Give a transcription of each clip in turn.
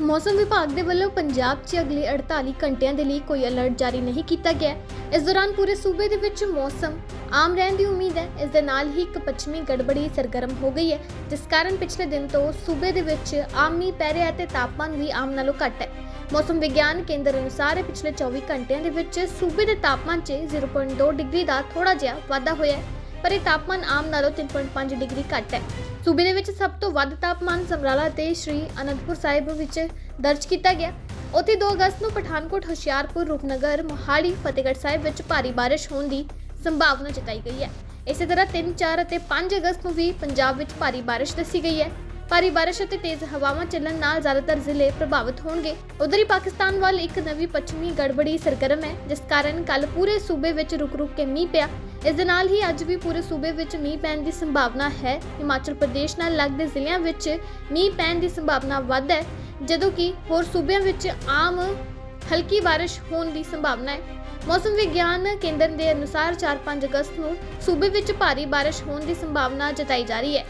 ਮੌਸਮ ਵਿਭਾਗ ਦੇ ਵੱਲੋਂ ਪੰਜਾਬ 'ਚ ਅਗਲੇ 48 ਘੰਟਿਆਂ ਦੇ ਲਈ ਕੋਈ ਅਲਰਟ ਜਾਰੀ ਨਹੀਂ ਕੀਤਾ ਗਿਆ। ਇਸ ਦੌਰਾਨ ਪੂਰੇ ਸੂਬੇ ਦੇ ਵਿੱਚ ਮੌਸਮ ਆਮ ਰਹਿਣ ਦੀ ਉਮੀਦ ਹੈ। ਇਸ ਦੇ ਨਾਲ ਹੀ ਇੱਕ ਪੱਛਮੀ ਗੜਬੜੀ ਸਰਗਰਮ ਹੋ ਗਈ ਹੈ, ਜਿਸ ਕਾਰਨ ਪਿਛਲੇ ਦਿਨ ਤੋਂ ਸੂਬੇ ਦੇ ਵਿੱਚ ਆਮ ਮੀਂਹ ਪੈ ਰਿਹਾ ਹੈ ਤੇ ਤਾਪਮਾਨ ਵੀ ਆਮ ਨਾਲੋਂ ਘੱਟ ਹੈ। ਮੌਸਮ ਵਿਗਿਆਨ ਕੇਂਦਰ ਅਨੁਸਾਰ ਪਿਛਲੇ 24 ਘੰਟਿਆਂ ਦੇ ਵਿੱਚ ਸੂਬੇ ਦੇ ਤਾਪਮਾਨ 'ਚ 0.2 ਡਿਗਰੀ ਦਾ ਥੋੜਾ ਜਿਹਾ ਵਾਧਾ ਹੋਇਆ ਹੈ। ਪਰ ਇਹ ਤਾਪਮਾਨ ਆਮ ਨਾਲੋਂ 3.5 ਡਿਗਰੀ ਘੱਟ ਹੈ। ਸੂਬੇ ਦੇ ਵਿੱਚ ਸਭ ਤੋਂ ਵੱਧ ਤਾਪਮਾਨ ਸਮਰਾਲਾ ਤੇ ਸ਼੍ਰੀ ਅਨੰਦਪੁਰ ਸਾਹਿਬ ਵਿੱਚ ਦਰਜ ਕੀਤਾ ਗਿਆ। ਉੱਥੇ 2 ਅਗਸਤ ਨੂੰ ਪਠਾਨਕੋਟ, ਹੁਸ਼ਿਆਰਪੁਰ, ਰੂਪਨਗਰ, ਮੋਹਾਲੀ, ਫਤਿਹਗੜ੍ਹ ਸਾਹਿਬ ਵਿੱਚ ਭਾਰੀ ਬਾਰਿਸ਼ ਹੋਣ ਦੀ ਸੰਭਾਵਨਾ ਜਤਾਈ ਗਈ ਹੈ। ਇਸੇ ਤਰ੍ਹਾਂ 3 4 ਅਤੇ 5 ਅਗਸਤ ਨੂੰ ਵੀ ਪੰਜਾਬ ਵਿੱਚ ਭਾਰੀ ਬਾਰਿਸ਼ ਦੱਸੀ ਗਈ ਹੈ। ਭਾਰੀ ਬਾਰਿਸ਼ ਅਤੇ ਤੇਜ਼ ਹਵਾਵਾਂ ਚੱਲਣ ਨਾਲ ਜ਼ਿਆਦਾਤਰ ਜ਼ਿਲ੍ਹੇ ਪ੍ਰਭਾਵਿਤ ਹੋਣਗੇ। ਉਧਰ ਹੀ ਪਾਕਿਸਤਾਨ ਵੱਲ ਇੱਕ ਨਵੀਂ ਪੱਛਮੀ ਗੜਬੜੀ ਸਰਗਰਮ ਹੈ, ਜਿਸ ਕਾਰਨ ਕੱਲ ਪੂਰੇ ਸੂਬੇ ਵਿੱਚ ਰੁਕ-ਰੁਕ ਕੇ ਮੀਂਹ ਪਿਆ। ਇਸ ਦੇ ਨਾਲ ਹੀ ਅੱਜ ਵੀ ਪੂਰੇ ਸੂਬੇ ਵਿੱਚ ਮੀਂਹ ਪੈਣ ਦੀ ਸੰਭਾਵਨਾ ਹੈ। ਹਿਮਾਚਲ ਪ੍ਰਦੇਸ਼ ਨਾਲ ਲੱਗਦੇ ਜ਼ਿਲ੍ਹਿਆਂ ਵਿੱਚ ਮੀਂਹ ਪੈਣ ਦੀ ਸੰਭਾਵਨਾ ਵੱਧ ਹੈ, ਜਦੋਂ ਕਿ ਹੋਰ ਸੂਬਿਆਂ ਵਿੱਚ ਆਮ ਹਲਕੀ ਬਾਰਿਸ਼ ਹੋਣ ਦੀ ਸੰਭਾਵਨਾ ਹੈ। ਮੌਸਮ ਵਿਗਿਆਨ ਕੇਂਦਰ ਦੇ ਅਨੁਸਾਰ 4-5 ਅਗਸਤ ਨੂੰ ਸੂਬੇ ਵਿੱਚ ਭਾਰੀ ਬਾਰਿਸ਼ ਹੋਣ ਦੀ ਸੰਭਾਵਨਾ ਜਤਾਈ ਜਾ ਰਹੀ ਹੈ।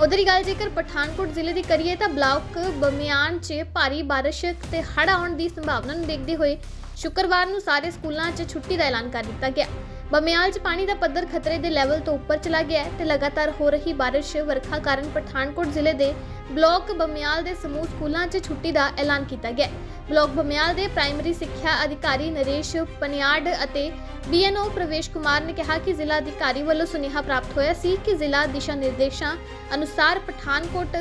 ਉਧਰ ਹੀ ਗੱਲ ਜੇਕਰ ਪਠਾਨਕੋਟ ਜ਼ਿਲ੍ਹੇ ਦੀ ਕਰੀਏ ਤਾਂ ਬਲਾਕ ਬਮਿਆਨ 'ਚ ਭਾਰੀ ਬਾਰਿਸ਼ ਤੇ ਹੜ੍ਹ ਆਉਣ ਦੀ ਸੰਭਾਵਨਾ ਨੂੰ ਦੇਖਦੇ ਹੋਏ ਸ਼ੁੱਕਰਵਾਰ ਨੂੰ ਸਾਰੇ ਸਕੂਲਾਂ 'ਚ ਛੁੱਟੀ ਦਾ ਐਲਾਨ ਕਰ ਦਿੱਤਾ ਗਿਆ। ਬਮਿਆਲ 'ਚ ਪਾਣੀ ਦਾ ਪੱਧਰ ਖਤਰੇ ਦੇ ਲੈਵਲ ਤੋਂ ਉੱਪਰ ਚਲਾ ਗਿਆ ਹੈ ਤੇ ਲਗਾਤਾਰ ਹੋ ਰਹੀ ਬਾਰਿਸ਼ ਵਰਖਾ ਕਾਰਨ ਪਠਾਨਕੋਟ ਜ਼ਿਲ੍ਹੇ ਦੇ ਬਲਾਕ ਬਮਿਆਲ ਦੇ ਸਮੂਹ ਸਕੂਲਾਂ 'ਚ ਛੁੱਟੀ ਦਾ ਐਲਾਨ ਕੀਤਾ ਗਿਆ ਬਲਾਕ ਬਮਿਆਲ ਦੇ ਪ੍ਰਾਇਮਰੀ ਸਿੱਖਿਆ ਅਧਿਕਾਰੀ ਨਰੇਸ਼ ਪਨਿਆੜ ਅਤੇ ਬੀਐਨਓ ਪ੍ਰਵੇਸ਼ ਕੁਮਾਰ ਨੇ ਕਿਹਾ ਕਿ ਜ਼ਿਲ੍ਹਾ ਅਧਿਕਾਰੀ ਵੱਲੋਂ ਸੁਨੇਹਾ ਪ੍ਰਾਪਤ ਹੋਇਆ ਸੀ ਕਿ ਜ਼ਿਲ੍ਹਾ ਦਿਸ਼ਾ ਨਿਰਦੇਸ਼ਾਂ ਅਨੁਸਾਰ ਪਠਾਨਕੋਟ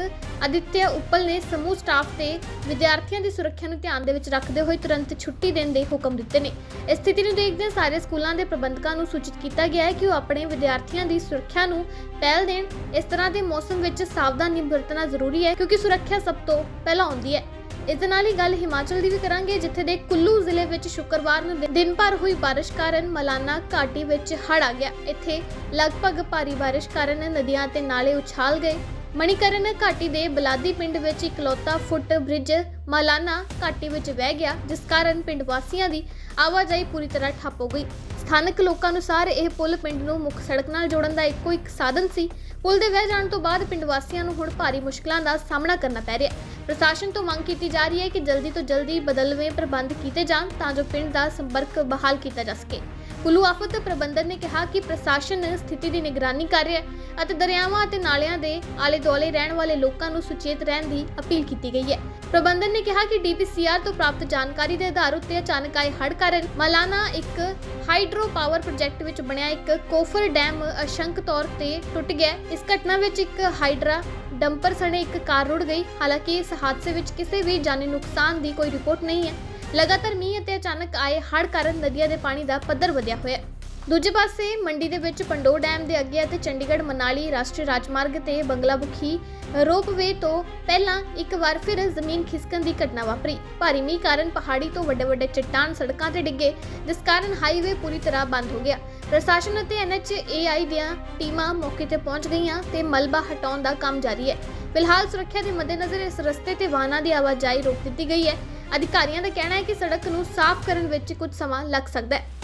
ਅਦਿੱਤਿਆ ਉਪਲ ਨੇ ਸਮੂਹ ਸਟਾਫ ਤੇ ਵਿਦਿਆਰਥੀਆਂ ਦੀ ਸੁਰੱਖਿਆ ਨੂੰ ਧਿਆਨ ਦੇ ਵਿੱਚ ਰੱਖਦੇ ਹੋਏ ਤੁਰੰਤ ਛੁੱਟੀ ਦੇਣ ਦੇ ਹੁਕਮ ਦਿੱਤੇ ਨੇ। ਇਸ ਸਥਿਤੀ ਨੂੰ ਦੇਖਦਿਆਂ ਸਾਰੇ ਸਕੂਲਾਂ ਦੇ ਪ੍ਰਬੰਧਕਾਂ ਨੂੰ ਸੂਚਿਤ ਕੀਤਾ ਗਿਆ ਹੈ ਕਿ ਉਹ ਆਪਣੇ ਵਿਦਿਆਰਥੀਆਂ ਦੀ ਸੁਰੱਖਿਆ ਨੂੰ ਪਹਿਲ ਦੇਣ, ਇਸ ਤਰ੍ਹਾਂ ਦੇ ਮੌਸਮ ਵਿੱਚ ਸਾਵਧਾਨੀ ਵਰਤਣਾ ਜ਼ਰੂਰੀ ਹੈ ਕਿਉਂਕਿ ਸੁਰੱਖਿਆ ਸਭ ਤੋਂ ਪਹਿਲਾਂ ਆਉਂਦੀ ਹੈ। ਇਸ ਦੇ ਨਾਲ ਹੀ ਗੱਲ ਹਿਮਾਚਲ ਦੀ ਵੀ ਕਰਾਂਗੇ, ਜਿੱਥੇ ਦੇ ਕੁੱਲੂ ਜ਼ਿਲ੍ਹੇ ਵਿੱਚ ਸ਼ੁੱਕਰਵਾਰ ਨੂੰ ਦਿਨ ਭਰ ਹੋਈ ਬਾਰਿਸ਼ ਕਾਰਨ ਮਲਾਨਾ ਘਾਟੀ ਵਿੱਚ ਹੜ ਆ ਗਿਆ। ਇੱਥੇ ਲਗਭਗ ਭਾਰੀ ਬਾਰਿਸ਼ ਕਾਰਨ ਨਦੀਆਂ ਤੇ ਨਾਲੇ ਉਛਾਲ ਗਏ। ਮਣੀਕਰਨ ਘਾਟੀ ਦੇ ਬਲਾਦੀ ਪਿੰਡ ਵਿੱਚ ਇਕਲੌਤਾ ਫੁੱਟ ਬ੍ਰਿਜ ਮਾਲਾਨਾ ਘਾਟੀ ਵਿੱਚ ਵਹਿ ਗਿਆ, ਜਿਸ ਕਾਰਨ ਪਿੰਡ ਵਾਸੀਆਂ ਦੀ ਆਵਾਜਾਈ ਪੂਰੀ ਤਰ੍ਹਾਂ ਠੱਪ ਹੋ ਗਈ। ਸਥਾਨਕ ਲੋਕਾਂ ਅਨੁਸਾਰ ਇਹ ਪੁਲ ਪਿੰਡ ਨੂੰ ਮੁੱਖ ਸੜਕ ਨਾਲ ਜੋੜਨ ਦਾ ਇੱਕੋ ਇੱਕ ਸਾਧਨ ਸੀ। ਪੁਲ ਦੇ ਵਹਿ ਜਾਣ ਤੋਂ ਬਾਅਦ ਪਿੰਡ ਵਾਸੀਆਂ ਨੂੰ ਹੁਣ ਭਾਰੀ ਮੁਸ਼ਕਲਾਂ ਦਾ ਸਾਹਮਣਾ ਕਰਨਾ ਪੈ ਰਿਹਾ ਹੈ। ਪ੍ਰਸ਼ਾਸਨ ਤੋਂ ਮੰਗ ਕੀਤੀ ਜਾ ਰਹੀ ਹੈ ਕਿ ਜਲਦੀ ਤੋਂ ਜਲਦੀ ਬਦਲਵੇਂ ਪ੍ਰਬੰਧ ਕੀਤੇ ਜਾਣ, ਤਾਂ ਜੋ ਪਿੰਡ ਦਾ ਸੰਪਰਕ ਬਹਾਲ ਕੀਤਾ ਜਾ ਸਕੇ। ਕੁੱਲੂ ਆਫਤ ਪ੍ਰਬੰਧਨ ਨੇ ਕਿਹਾ ਕਿ ਪ੍ਰਸ਼ਾਸਨ ਸਥਿਤੀ ਦੀ ਨਿਗਰਾਨੀ ਕਰ ਰਿਹਾ ਹੈ ਅਤੇ ਦਰਿਆਵਾਂ ਅਤੇ ਨਾਲਿਆਂ ਦੇ ਆਲੇ ਦੁਆਲੇ ਰਹਿਣ ਵਾਲੇ ਲੋਕਾਂ ਨੂੰ ਸੁਚੇਤ ਰਹਿਣ ਦੀ ਅਪੀਲ ਕੀਤੀ ਗਈ ਹੈ। ਪ੍ਰਬੰਧਨ ਨੇ ਕਿਹਾ ਕਿ ਡੀਪੀਸੀਆਰ ਤੋਂ ਪ੍ਰਾਪਤ ਜਾਣਕਾਰੀ ਦੇ ਆਧਾਰ ਉੱਤੇ ਅਚਾਨਕ ਆਏ ਹੜ੍ਹ ਕਾਰਨ ਮਲਾਨਾ ਇੱਕ ਹਾਈਡਰੋ ਪਾਵਰ ਪ੍ਰੋਜੈਕਟ ਵਿੱਚ ਬਣਿਆ ਇੱਕ ਕੋਫਰ ਡੈਮ ਅਸ਼ੰਕ ਤੌਰ ਤੇ ਟੁੱਟ ਗਿਆ ਇਸ ਘਟਨਾ ਵਿੱਚ ਇੱਕ ਹਾਈਡਰਾ ਡੰਪਰ ਸਣੇ ਇੱਕ ਕਾਰ ਰੁੜ ਗਈ। ਹਾਲਾਂਕਿ ਇਸ ਹਾਦਸੇ ਵਿੱਚ ਕਿਸੇ ਵੀ ਜਾਨੀ ਨੁਕਸਾਨ ਦੀ ਕੋਈ ਰਿਪੋਰਟ ਨਹੀਂ ਹੈ। ਲਗਾਤਾਰ ਮੀਂਹ ਅਤੇ ਅਚਾਨਕ ਆਏ ਹੜ੍ਹ ਕਾਰਨ ਨਦੀਆਂ ਦੇ ਪਾਣੀ ਦਾ ਪੱਧਰ ਵਧਿਆ ਹੋਇਆ ਹੈ। ਦੂਜੇ ਪਾਸੇ ਮੰਡੀ ਦੇ ਵਿੱਚ ਪੰਡੋ ਡੈਮ ਦੇ ਅੱਗੇ ਅਤੇ ਚੰਡੀਗੜ੍ਹ, ਮਨਾਲੀ ਰਾਸ਼ਟਰੀ ਰਾਜਮਾਰਗ ਤੇ ਬੰਗਲਾਮੁਖੀ ਰੋਪਵੇ ਤੋਂ ਪਹਿਲਾਂ ਇੱਕ ਵਾਰ ਫਿਰ ਜ਼ਮੀਨ ਖਿਸਕਣ ਦੀ ਘਟਨਾ ਵਾਪਰੀ। ਭਾਰੀ ਮੀਂਹ ਕਾਰਨ ਪਹਾੜੀ ਤੋਂ ਵੱਡੇ ਵੱਡੇ ਚੱਟਾਨ ਸੜਕਾਂ ਤੇ ਡਿੱਗੇ, ਜਿਸ ਕਾਰਨ ਹਾਈਵੇ ਪੂਰੀ ਤਰ੍ਹਾਂ ਬੰਦ ਹੋ ਗਿਆ। ਪ੍ਰਸ਼ਾਸਨ ਅਤੇ ਐਨਐਚਏਆਈ ਦੀਆਂ ਟੀਮਾਂ ਮੌਕੇ ਤੇ ਪਹੁੰਚ ਗਈਆਂ ਤੇ ਮਲਬਾ ਹਟਾਉਣ ਦਾ ਕੰਮ ਜਾਰੀ ਹੈ। ਫਿਲਹਾਲ ਸੁਰੱਖਿਆ ਦੇ ਮੱਦੇਨਜ਼ਰ ਇਸ ਰਸਤੇ ਤੇ ਵਾਹਨਾਂ ਦੀ ਆਵਾਜਾਈ ਰੋਕ ਦਿੱਤੀ ਗਈ ਹੈ। ਅਧਿਕਾਰੀਆਂ ਦਾ ਕਹਿਣਾ ਹੈ ਕਿ ਸੜਕ ਨੂੰ ਸਾਫ਼ ਕਰਨ ਵਿੱਚ ਕੁਝ ਸਮਾਂ ਲੱਗ ਸਕਦਾ ਹੈ।